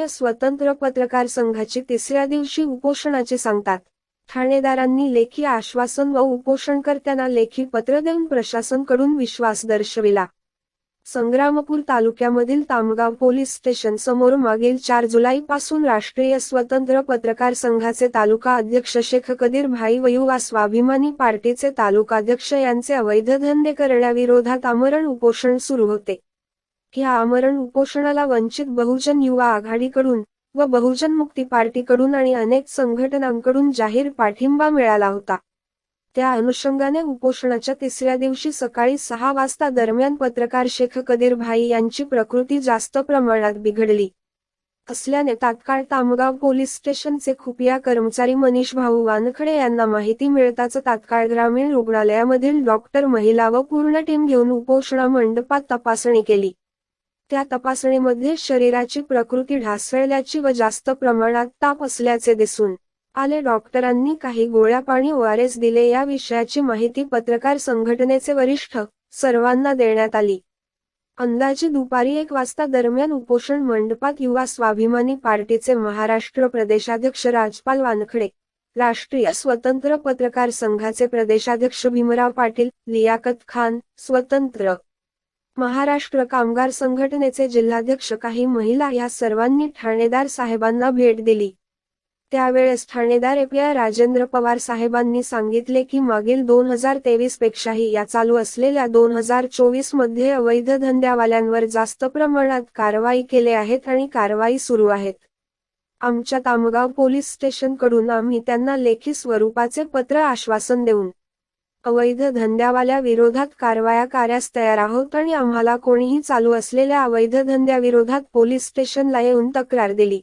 राष्ट्रीय स्वतंत्र पत्रकार संघाची तिसऱ्या दिवशी उपोषणाचे सांगतात. ठाणेदारांनी लेखी आश्वासन व उपोषणकर्त्यांना लेखी पत्र देऊन प्रशासनकडून विश्वास दर्शविला. संग्रामपूर तालुक्यामधील तामगाव पोलीस स्टेशन समोर मागील चार जुलैपासून राष्ट्रीय स्वतंत्र पत्रकार संघाचे तालुका अध्यक्ष शेख कदीर भाई वयुवा स्वाभिमानी पार्टीचे तालुकाध्यक्ष यांचे अवैध धंदे करण्याविरोधात आमरण उपोषण सुरू होते. ह्या आमरण उपोषणाला वंचित बहुजन युवा आघाडीकडून व बहुजन मुक्ती पार्टीकडून आणि अनेक संघटनांकडून जाहीर पाठिंबा मिळाला होता. त्या अनुषंगाने उपोषणाच्या तिसऱ्या दिवशी सकाळी सहा वाजता दरम्यान पत्रकार शेख कदीर भाई यांची प्रकृती जास्त प्रमाणात बिघडली. असल्याने तात्काळ तामगाव पोलीस स्टेशनचे खुफिया कर्मचारी मनीष भाऊ वानखडे यांना माहिती मिळताच तात्काळ ग्रामीण रुग्णालयामधील डॉक्टर महिला व पूर्ण टीम घेऊन उपोषणा मंडपात तपासणी केली. त्या तपासणीमध्ये शरीराची प्रकृती ढासळल्याची व जास्त प्रमाणात ताप असल्याचे दिसून आले. डॉक्टरांनी काही गोळ्या पाणी ओआरएस दिले या विषयाची माहिती पत्रकार संघटनेचे वरिष्ठ सर्वांना देण्यात आली. अंदाजे दुपारी एक वाजता दरम्यान उपोषण मंडपात युवा स्वाभिमानी पार्टीचे महाराष्ट्र प्रदेशाध्यक्ष राजपाल वानखडे राष्ट्रीय स्वतंत्र पत्रकार संघाचे प्रदेशाध्यक्ष भीमराव पाटील लियाकत खान स्वतंत्र महाराष्ट्र कामगार संघटनेचे जिल्हाध्यक्ष काही महिला या सर्वांनी ठाणेदार साहेबांना भेट दिली. त्यावेळेस ठाणेदार एपीआय राजेंद्र पवार साहेबांनी सांगितले की मागील दोन हजार तेवीस पेक्षाही या चालू असलेल्या दोन हजार चोवीसमध्ये अवैध धंद्यावाल्यांवर जास्त प्रमाणात कारवाई केले आहेत आणि कारवाई सुरू आहेत. आमच्या तामगाव पोलीस स्टेशनकडून आम्ही त्यांना लेखी स्वरूपाचे पत्र आश्वासन देऊन अवैध धंद्यावाल्या विरोधात कारवाया कार्यास तयार आहोत आणि आम्हाला कोणीही चालू असलेल्या अवैध धंद्याविरोधात पोलीस स्टेशनला येऊन तक्रार दिली.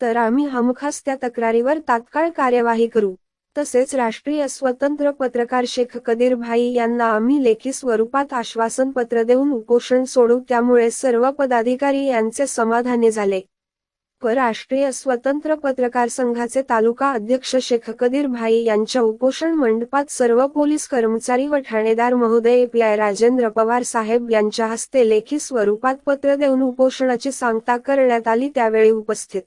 तर आम्ही हमखास त्या तक्रारीवर तात्काळ कार्यवाही करू. तसेच राष्ट्रीय स्वतंत्र पत्रकार शेख कदीर भाई यांना आम्ही लेखी स्वरूपात आश्वासन पत्र देऊन उपोषण सोडू. त्यामुळे सर्व पदाधिकारी यांचे समाधानी झाले. राष्ट्रीय स्वतंत्र पत्रकार संघाचे तालुका अध्यक्ष शेख कदीर भाई यांच्या उपोषण मंडपात सर्व पोलीस कर्मचारी व ठाणेदार महोदय पीआय राजेंद्र पवार साहेब यांच्या हस्ते लेखी स्वरूपात पत्र देऊन उपोषणाची सांगता करण्यात आली त्यावेळी उपस्थित.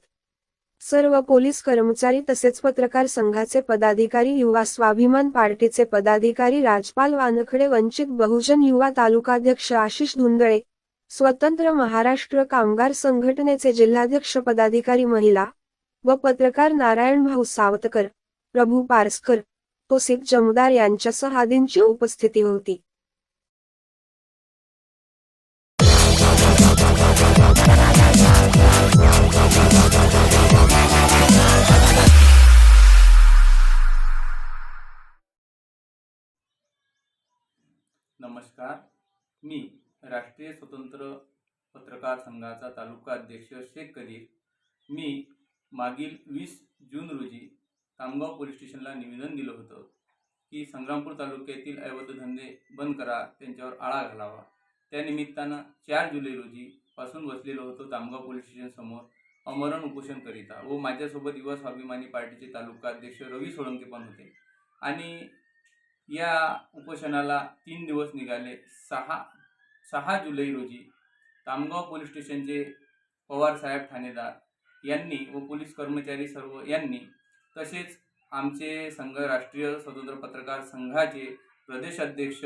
सर्व पोलीस कर्मचारी तसेच पत्रकार संघाचे पदाधिकारी युवा स्वाभिमान पार्टीचे पदाधिकारी राजपाल वानखडे वंचित बहुजन युवा तालुकाध्यक्ष आशिष धुंदळे स्वतंत्र महाराष्ट्र कामगार संघटनेचे जिल्हाध्यक्ष पदाधिकारी महिला व पत्रकार नारायण भाऊ सावतकर प्रभू पारसकर तोसिफ जमदार यांच्यासह आदींची उपस्थिती होती. राष्ट्रीय स्वतंत्र पत्रकार संघाचा तालुका अध्यक्ष शेख कदीर. मी मागील वीस जून रोजी तामगाव पोलीस स्टेशनला निवेदन दिलं होतं की संग्रामपूर तालुक्यातील अवैध धंदे बंद करा त्यांच्यावर आळा घालावा. त्यानिमित्तानं चार जुलै रोजी पासून बसलेलो होतो तामगाव पोलीस स्टेशनसमोर अमरण उपोषण करिता. व माझ्यासोबत युवा स्वाभिमानी पार्टीचे तालुका अध्यक्ष रवी सोळंके पण होते. आणि या उपोषणाला तीन दिवस निघाले सहा सहा जुलै रोजी तामगाव पोलीस स्टेशनचे पवारसाहेब ठाणेदार यांनी व पोलीस कर्मचारी सर्व यांनी तसेच आमचे संघ राष्ट्रीय स्वतंत्र पत्रकार संघाचे प्रदेश अध्यक्ष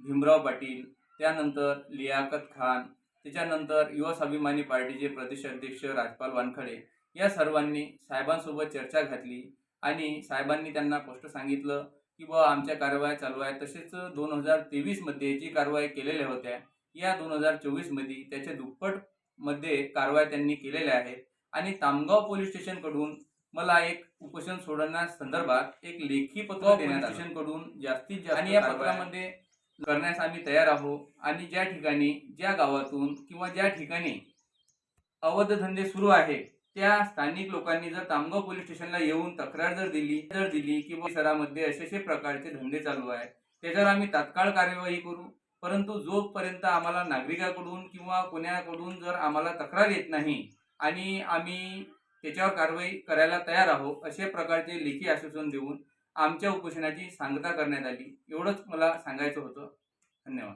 भीमराव पाटील त्यानंतर लियाकत खान त्याच्यानंतर युवा स्वाभिमानी पार्टीचे प्रदेश अध्यक्ष राजपाल वानखडे या सर्वांनी साहेबांसोबत चर्चा घातली आणि साहेबांनी त्यांना स्पष्ट सांगितलं की बुवा आमच्या कारवाया चालू आहेत. तसेच दोन हजार तेवीसमध्ये जी कारवाई केलेल्या होत्या या दोन हजार चोवीसमध्ये त्याच्या दुप्पटमध्ये कारवाया त्यांनी केलेल्या आहेत. आणि तामगाव पोलीस स्टेशनकडून मला एक उपोषण सोडण्यासंदर्भात एक लेखी पत्र देण्यात आलं. स्टेशनकडून जास्तीत जास्त आणि या पत्रामध्ये करण्यास आम्ही तयार आहोत. आणि ज्या ठिकाणी ज्या गावातून किंवा ज्या ठिकाणी अवैध धंदे सुरू आहे त्या स्थानिक लोकांनी जर तामगाव पोलीस स्टेशनला येऊन तक्रार जर दिली जर दिली की परिसरामध्ये असे असे प्रकारचे धंदे चालू आहेत त्याच्यावर आम्ही तात्काळ कार्यवाही करू. परंतु जोपर्यंत आम्हाला नागरिकाकडून किंवा कोणाकडून जर आम्हाला तक्रार येत नाही आणि आम्ही त्याच्यावर कारवाई करायला तयार आहोत अशा प्रकारचे लेखी आश्वासन देऊन आमच्या उपोषणाची सांगता करण्यात आली. एवढंच मला सांगायचं होतं. धन्यवाद.